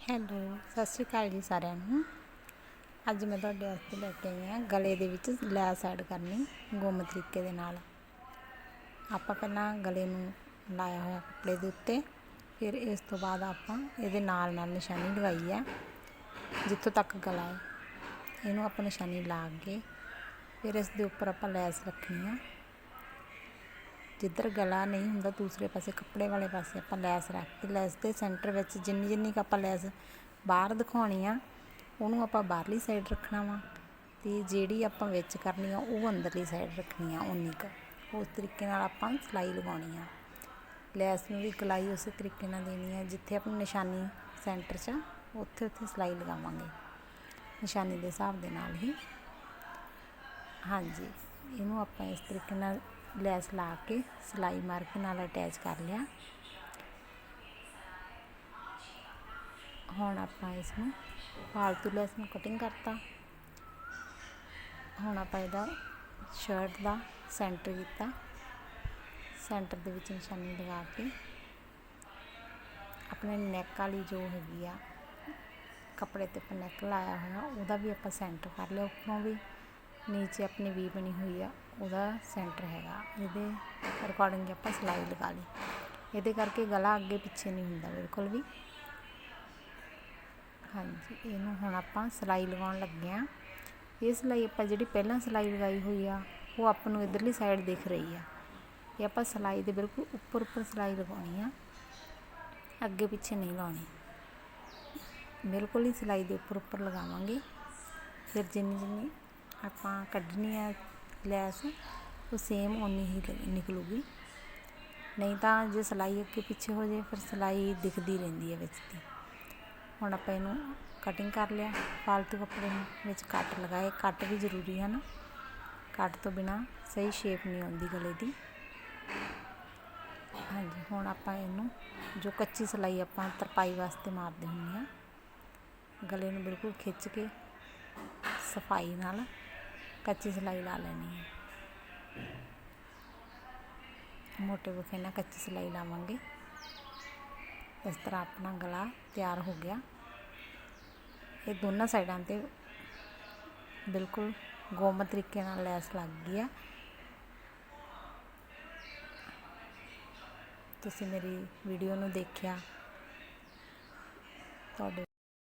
Hello ਸਤਿ ਸ਼੍ਰੀ ਅਕਾਲ ਜੀ ਸਾਰਿਆਂ ਨੂੰ। ਅੱਜ ਮੈਂ ਤੁਹਾਡੇ ਵਾਸਤੇ ਲੈ ਕੇ ਆਈ ਹਾਂ ਗਲੇ ਦੇ ਵਿੱਚ ਲੈਸ ਐਡ ਕਰਨੀ ਗੁੰਮ ਤਰੀਕੇ ਦੇ ਨਾਲ। ਆਪਾਂ ਪਹਿਲਾਂ ਗਲੇ ਨੂੰ ਲਾਇਆ ਹੋਇਆ ਕੱਪੜੇ ਦੇ ਉੱਤੇ, ਫਿਰ ਇਸ ਤੋਂ ਬਾਅਦ ਆਪਾਂ ਇਹਦੇ ਨਾਲ ਨਾਲ ਨਿਸ਼ਾਨੀ ਲਗਾਈ ਹੈ, ਜਿੱਥੋਂ ਤੱਕ ਗਲਾ ਹੈ। ਇਹਨੂੰ ਆਪਾਂ ਨਿਸ਼ਾਨੀ ਲਾ ਕੇ ਫਿਰ ਇਸ ਦੇ ਉੱਪਰ ਆਪਾਂ ਲੈਸ ਰੱਖਣੀ ਆ। ਜਿੱਧਰ ਗਲਾ ਨਹੀਂ ਹੁੰਦਾ ਦੂਸਰੇ ਪਾਸੇ, ਕੱਪੜੇ ਵਾਲੇ ਪਾਸੇ ਆਪਾਂ ਲੈਸ ਰੱਖ ਕੇ, ਲੈਸ ਦੇ ਸੈਂਟਰ ਵਿੱਚ ਜਿੰਨੀ ਜਿੰਨੀ ਕੁ ਆਪਾਂ ਲੈਸ ਬਾਹਰ ਦਿਖਾਉਣੀ ਆ, ਉਹਨੂੰ ਆਪਾਂ ਬਾਹਰਲੀ ਸਾਈਡ ਰੱਖਣਾ ਵਾ ਤੇ ਜਿਹੜੀ ਆਪਾਂ ਵਿੱਚ ਕਰਨੀ ਆ, ਉਹ ਅੰਦਰਲੀ ਸਾਈਡ ਰੱਖਣੀ ਆ ਉਨੀ ਕੁ। ਉਸ ਤਰੀਕੇ ਨਾਲ ਆਪਾਂ ਸਿਲਾਈ ਲਗਾਉਣੀ ਆ। ਲੈਸ ਨੂੰ ਵੀ ਗਲਾਈ ਉਸੇ ਤਰੀਕੇ ਨਾਲ ਦੇਣੀ ਆ, ਜਿੱਥੇ ਆਪਣੀ ਨਿਸ਼ਾਨੀ ਸੈਂਟਰ 'ਚ ਉੱਥੇ ਉੱਥੇ ਸਿਲਾਈ ਲਗਾਵਾਂਗੇ। ਨਿਸ਼ਾਨੀ ਦੇ ਹਿਸਾਬ ਦੇ ਨਾਲ ਹੀ। ਹਾਂਜੀ, ਇਹਨੂੰ ਆਪਾਂ ਇਸ ਤਰੀਕੇ ਨਾਲ ਲੈਸ ਲਾ ਕੇ ਸਿਲਾਈ ਮਾਰਕ ਨਾਲ ਅਟੈਚ ਕਰ ਲਿਆ। ਹੁਣ ਆਪਾਂ ਇਸ ਨੂੰ ਫਾਲਤੂ ਲੈਸ ਨੂੰ ਕਟਿੰਗ ਕਰਤਾ। ਹੁਣ ਆਪਾਂ ਇਹਦਾ ਸ਼ਰਟ ਦਾ ਸੈਂਟਰ ਕੀਤਾ। ਸੈਂਟਰ ਦੇ ਵਿੱਚ ਨਿਸ਼ਾਨੀ ਲਗਾ ਕੇ ਆਪਣੇ ਨੈਕ ਵਾਲੀ ਜੋ ਹੈਗੀ ਆ, ਕੱਪੜੇ ਤੇ ਆਪਾਂ ਨੈਕ ਲਾਇਆ ਹੋਇਆ, ਉਹਦਾ ਵੀ ਆਪਾਂ ਸੈਂਟਰ ਕਰ ਲਿਆ ਉੱਪਰੋਂ ਵੀ। ਨੀਚੇ ਆਪਣੀ ਵੀ ਬਣੀ ਹੋਈ ਆ। ਉਹਦਾ ਸੈਂਟਰ ਹੈਗਾ। ਇਹਦੇ ਅਕੋਰਡਿੰਗ ਆਪਾਂ ਸਿਲਾਈ ਲਗਾ ਲਈ। ਇਹਦੇ ਕਰਕੇ ਗਲਾ ਅੱਗੇ ਪਿੱਛੇ ਨਹੀਂ ਹੁੰਦਾ ਬਿਲਕੁਲ ਵੀ। ਹਾਂਜੀ, ਇਹਨੂੰ ਹੁਣ ਆਪਾਂ ਸਿਲਾਈ ਲਗਾਉਣ ਲੱਗੇ ਆ ਇਹ ਸਿਲਾਈ ਆਪਾਂ ਜਿਹੜੀ ਪਹਿਲਾਂ ਸਿਲਾਈ ਲਗਾਈ ਹੋਈ ਆ, ਉਹ ਆਪਾਂ ਨੂੰ ਇਧਰਲੀ ਸਾਈਡ ਦਿਖ ਰਹੀ ਆ। ਇਹ ਆਪਾਂ ਸਿਲਾਈ ਦੇ ਬਿਲਕੁਲ ਉੱਪਰ ਉੱਪਰ ਸਿਲਾਈ ਲਗਾਉਣੀ ਆ। ਅੱਗੇ ਪਿੱਛੇ ਨਹੀਂ ਲਾਉਣੀ। ਬਿਲਕੁਲ ਹੀ ਸਿਲਾਈ ਦੇ ਉੱਪਰ ਉੱਪਰ ਲਗਾਵਾਂਗੇ। ਫਿਰ ਜਿੰਨੀ ਜਿੰਨੀ ਆਪਾਂ ਕੱਢਣੀ ਆ ਲੈਸ, ਉਹ ਸੇਮ ਓਨੀ ਹੀ ਨਿਕਲੂਗੀ। ਨਹੀਂ ਤਾਂ ਜੇ ਸਿਲਾਈ ਅੱਗੇ ਪਿੱਛੇ ਹੋ ਜਾਏ ਫਿਰ ਸਿਲਾਈ ਦਿਖਦੀ ਰਹਿੰਦੀ ਹੈ ਵਿੱਚ ਦੀ। ਹੁਣ ਆਪਾਂ ਇਹਨੂੰ ਕਟਿੰਗ ਕਰ ਲਿਆ, ਫਾਲਤੂ ਕੱਪੜੇ ਨੂੰ ਵਿੱਚ ਕੱਟ ਲਗਾਏ। ਕੱਟ ਵੀ ਜ਼ਰੂਰੀ ਹਨ ਕੱਟ ਤੋਂ ਬਿਨਾ ਸਹੀ ਸ਼ੇਪ ਨਹੀਂ ਆਉਂਦੀ ਗਲੇ ਦੀ। ਹਾਂਜੀ, ਹੁਣ ਆਪਾਂ ਇਹਨੂੰ ਜੋ ਕੱਚੀ ਸਿਲਾਈ ਆਪਾਂ ਤਰਪਾਈ ਵਾਸਤੇ ਮਾਰਦੇ ਹੁੰਦੇ ਆ ਗਲੇ ਨੂੰ ਬਿਲਕੁਲ ਖਿੱਚ ਕੇ ਸਫ਼ਾਈ ਨਾਲ ਕੱਚੀ ਸਿਲਾਈ ਲਾ ਲੈਣੀ ਹੈ ਮੋਟੇ ਬੁਖੇ ਨਾਲ ਕੱਚੀ ਸਿਲਾਈ ਲਾਵਾਂਗੇ ਇਸ ਤਰ੍ਹਾਂ ਆਪਣਾ ਗਲਾ ਤਿਆਰ ਹੋ ਗਿਆ ਇਹ ਦੋਨਾਂ ਸਾਈਡਾਂ ਤੇ ਬਿਲਕੁਲ ਗੋਮ ਤਰੀਕੇ ਨਾਲ ਲੈਸ ਲੱਗ ਗਈ ਆ ਤੁਸੀਂ ਮੇਰੀ ਵੀਡੀਓ ਨੂੰ ਦੇਖਿਆ ਤੁਹਾਡੇ